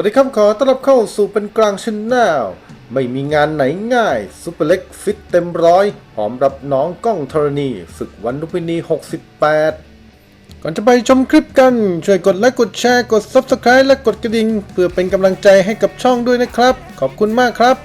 วัสดีครับขอต้อนรับเข้าสู่เป็นกลางชนแนลไม่มีงานไหนง่ายซุปเปอร์เล็กฟิตเต็มร้อยพร้อมรับน้องก้องธรณีศึกวันลุมพินี 68 ก่อนจะไปชมคลิปกัน ช่วยกดไลค์กดแชร์กด Subscribe และกดกระดิ่ง เพื่อเป็นกำลังใจให้กับช่องด้วยนะครับ ขอบคุณมากครับ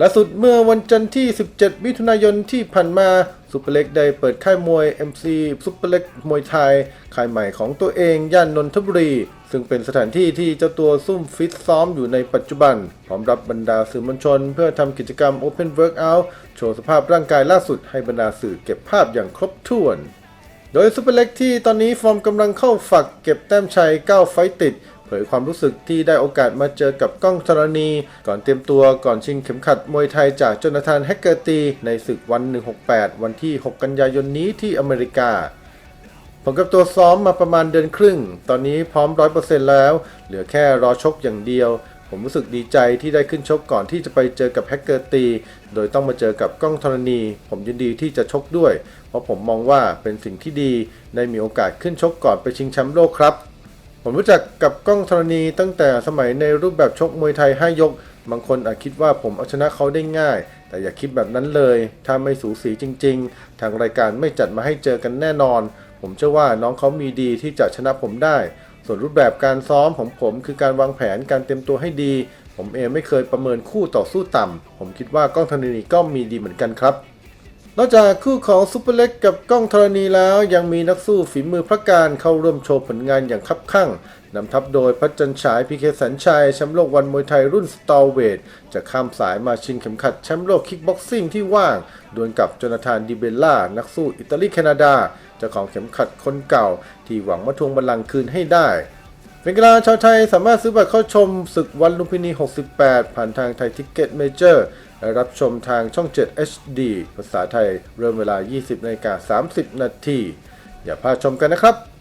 ล่าสุดเมื่อวันจันทร์ที่ 17 มิถุนายนที่ผ่านมาซุปเปอร์เล็กได้เปิดค่ายมวย MC ซุปเปอร์เล็กมวยไทยค่ายใหม่ของตัวเองย่านนนทบุรี ซึ่งเป็นสถานที่ที่เจ้าตัวซุ่มฟิตซ้อมอยู่ในปัจจุบัน พร้อมรับบรรดาสื่อมวลชน เพื่อทำกิจกรรม Open Workout โชว์สภาพร่างกายล่าสุดให้บรรดาสื่อเก็บภาพอย่างครบถ้วน โดยซุปเปอร์เล็กที่ตอนนี้ฟอร์มกำลังเข้าฝักเก็บแต้มชัย 9 ไฟติด เผยความรู้สึกที่ได้โอกาสมาเจอกับก้องธรณี ก่อนเตรียมตัวก่อนชิงเข็มขัดมวยไทยจากจนาธานแฮกเกอร์ตี ในศึกวัน 168 วันที่ 6 กันยายนนี้ที่อเมริกา ผมกับตัวซ้อมมาประมาณเดือนครึ่ง ตอนนี้พร้อม100%แล้ว เหลือแค่รอชกอย่างเดียว ผมรู้สึกดีใจที่ได้ขึ้นชกก่อนที่จะไปเจอกับแฮกเกอร์ตี โดยต้องมาเจอกับกล้องธรณี ผมยินดีที่จะชกด้วย เพราะผมมองว่าเป็นสิ่งที่ดี ได้มีโอกาสขึ้นชกก่อนไปชิงแชมป์โลกครับ ผมรู้จักกับกล้องธรณีตั้งแต่สมัยในรูปแบบชกมวยไทย5ยก บางคนอาจคิดว่าผมเอาชนะเขาได้ง่าย แต่อย่าคิดแบบนั้นเลย ถ้าไม่สูสีจริง ๆ ทางรายการไม่จัดมาให้เจอกันแน่นอน ผมเชื่อว่าน้องเขามีดีที่จะชนะผมได้ ส่วนรูปแบบการซ้อมของผมคือการวางแผนการเตรียมตัวให้ดี ผมเองไม่เคยประเมินคู่ต่อสู้ต่ำผมคิดว่ากล้องธนินีก็มีดีเหมือนกันครับ นอกจากคู่ของซุปเปอร์เล็กกับก้องธรณีแล้วยังมีนักสู้ฝีมือพระการเข้าร่วมโชว์ผลงานอย่างคับคั่งนำทัพโดยพัชจันฉายพีเคสัญชัยแชมป์โลกวันมวยไทยรุ่นสตอลเวทจะข้ามสายมาชิงเข็มขัดแชมป์โลกคิกบ็อกซิ่งที่ว่างดวลกับจนาธานดิเบลล่า นักสู้อิตาลีแคนาดาเจ้าของเข็มขัดคนเก่าที่หวังมาทวงบัลลังก์คืนให้ได้ เป็นกีฬาชาวไทยสามารถซื้อบัตรเข้าชมศึกวันลุมพินี 68 ผ่านทางไทยทิกเก็ตเมเจอร์และรับชมทางช่อง 7 HD ภาษาไทยเริ่มเวลา 20นาฬิกา30 นาทีอย่าพลาดชมกันนะครับ